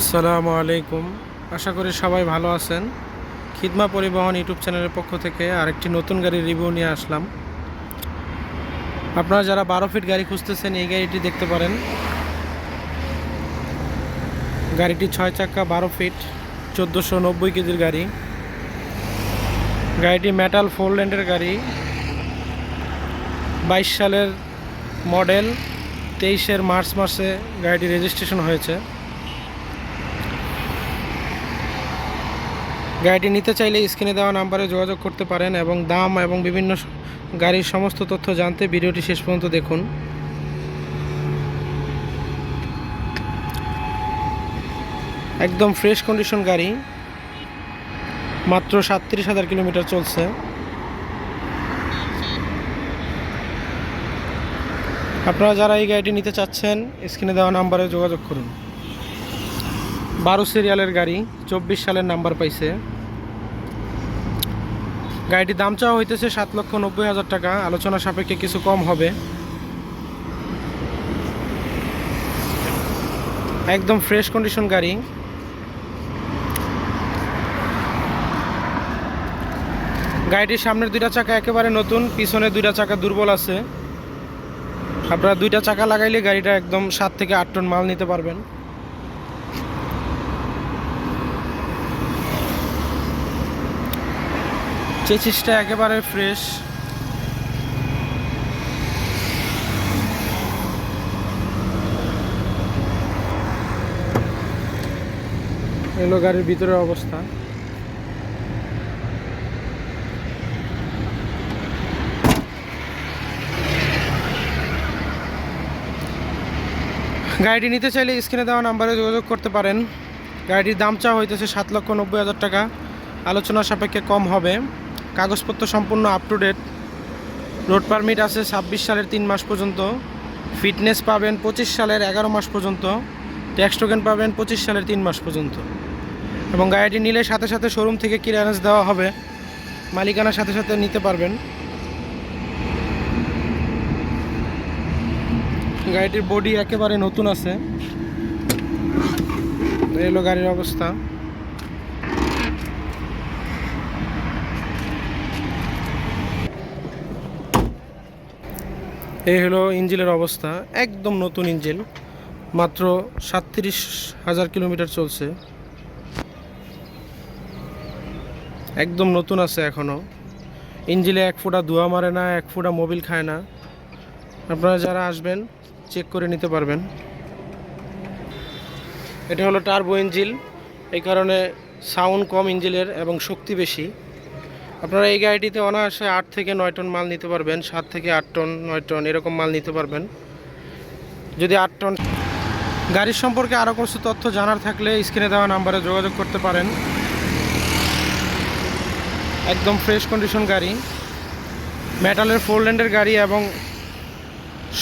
আসসালামু আলাইকুম। আশা করি সবাই ভালো আছেন। খিদমা পরিবহন ইউটিউব চ্যানেলের পক্ষ থেকে আরেকটি নতুন গাড়ির রিভিউ নিয়ে আসলাম। আপনারা যারা বারো ফিট গাড়ি খুঁজতেছেন, এই গাড়িটি দেখতে পারেন। গাড়িটি ছয় চাক্কা বারো ফিট, চোদ্দোশো নব্বই কেজির গাড়ি। গাড়িটি মেটাল ফোর ল্যান্ডের গাড়ি। বাইশ সালের মডেল তেইশের মার্চ মাসে গাড়িটি রেজিস্ট্রেশন হয়েছে। গাড়িটি নিতে চাইলে স্ক্রিনে দেওয়া নাম্বারে যোগাযোগ করতে পারেন এবং দাম এবং বিভিন্ন গাড়ির সমস্ত তথ্য জানতে ভিডিওটি শেষ পর্যন্ত দেখুন। একদম ফ্রেশ কন্ডিশন গাড়ি। মাত্র সাতত্রিশ হাজার কিলোমিটার চলছে। আপনারা যারা এই গাড়িটি নিতে চাচ্ছেন, স্ক্রিনে দেওয়া নাম্বারে যোগাযোগ করুন। বারো সিরিয়ালের গাড়ি, চব্বিশ সালের নাম্বার পাইছে। গাড়িটির দাম চাওয়া হইতেছে সাত লক্ষ নব্বই হাজার টাকা। আলোচনা সাপেক্ষে কিছু কম হবে। একদম ফ্রেশ কন্ডিশন গাড়ি। গাড়িটির সামনের দুইটা চাকা একেবারে নতুন, পিছনে দুইটা চাকা দুর্বল আছে। আপনারা দুইটা চাকা লাগাইলে গাড়িটা একদম সাত থেকে আট টন মাল নিতে পারবেন। চেচিসটা একেবারে ফ্রেশ এলো গাড়ির ভিতরের অবস্থা। গাড়িটি নিতে চাইলে স্ক্রিনে দেওয়া নাম্বারে যোগাযোগ করতে পারেন। গাড়িটির দাম চা হইতেছে সাত লক্ষ নব্বই হাজার টাকা। আলোচনা সাপেক্ষে কম হবে। কাগজপত্র সম্পূর্ণ up to date road permit আছে ছাব্বিশ সালের তিন মাস পর্যন্ত ফিটনেস পাবেন পঁচিশ সালের এগারো মাস পর্যন্ত ট্যাক্স টোকেন পাবেন পঁচিশ সালের তিন মাস পর্যন্ত। এবং গাড়িটি নিলে সাথে সাথে শোরুম থেকে ক্লিয়ারেন্স দেওয়া হবে, মালিকানার সাথে সাথে নিতে পারবেন। গাড়িটির বডি একেবারে নতুন আছে। এই হলো গাড়ির অবস্থা। এই হলো ইঞ্জিলের অবস্থা, একদম নতুন ইঞ্জিল, মাত্র সাতত্রিশ হাজার কিলোমিটার চলছে। একদম নতুন আছে এখনও ইঞ্জিলে এক ফোঁটা ধোয়া মারে না, এক ফোঁটা মোবিল খায় না। আপনারা যারা আসবেন, চেক করে নিতে পারবেন। এটা হলো টার্বো ইঞ্জিল, এই কারণে সাউন্ড কম ইঞ্জিলের এবং শক্তি বেশি। আপনারা এই গাড়িটিতে অনায়াসে আট থেকে নয় টন মাল নিতে পারবেন, সাত থেকে আট টন, নয় টন এরকম মাল নিতে পারবেন। যদি আট টন গাড়ির সম্পর্কে আরও কিছু তথ্য জানার থাকলে স্ক্রিনে দেওয়া নাম্বারে যোগাযোগ করতে পারেন। একদম ফ্রেশ কন্ডিশন গাড়ি। মেটালের ফোর ল্যান্ডের গাড়ি এবং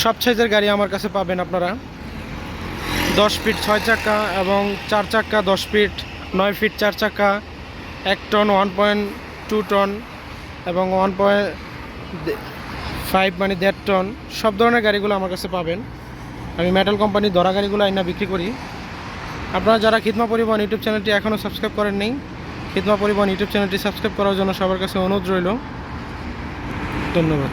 সব সাইজের গাড়ি আমার কাছে পাবেন আপনারা। দশ ফিট ছয় চাকা এবং চার চাকা, দশ ফিট নয় ফিট চার চাকা, এক ton one point two ton এবং ওয়ান পয়েন্ট ফাইভ মানে দেড় টন সব ধরনের গাড়িগুলো আমার কাছে পাবেন। আমি মেটাল কোম্পানির দরা গাড়িগুলো আইনা বিক্রি করি। আপনারা যারা খিদমা পরিবহন ইউটিউব চ্যানেলটি এখনও সাবস্ক্রাইব করেন নেই, খিদমা পরিবহন ইউটিউব চ্যানেলটি সাবস্ক্রাইব করার জন্য সবার কাছে অনুরোধ রইল। ধন্যবাদ।